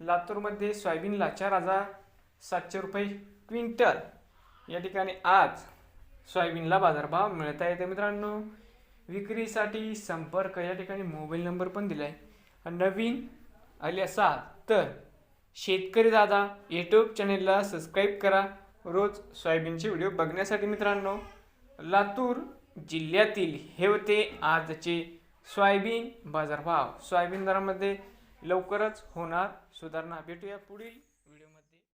लातूरमध्ये सोयाबीनला चार हजार सातशे रुपये क्विंटल. या ठिकाणी आज सोयाबीनला बाजारभाव मिळत आहे. तर मित्रांनो विक्रीसाठी संपर्क या ठिकाणी मोबाईल नंबर पण दिला आहे नवीन आले असाल तर शेतकरी दादा यूट्यूब चॅनेलला सबस्क्राईब करा. रोज सोयाबीनचे व्हिडिओ बघण्यासाठी मित्रांनो लातूर जिल्ह्यातील हे होते आजचे सोयाबीन बाजारभाव. सोयाबीन दरामध्ये लवकरच होणार सुधारणा. भेटूया पुढील व्हिडिओमध्ये.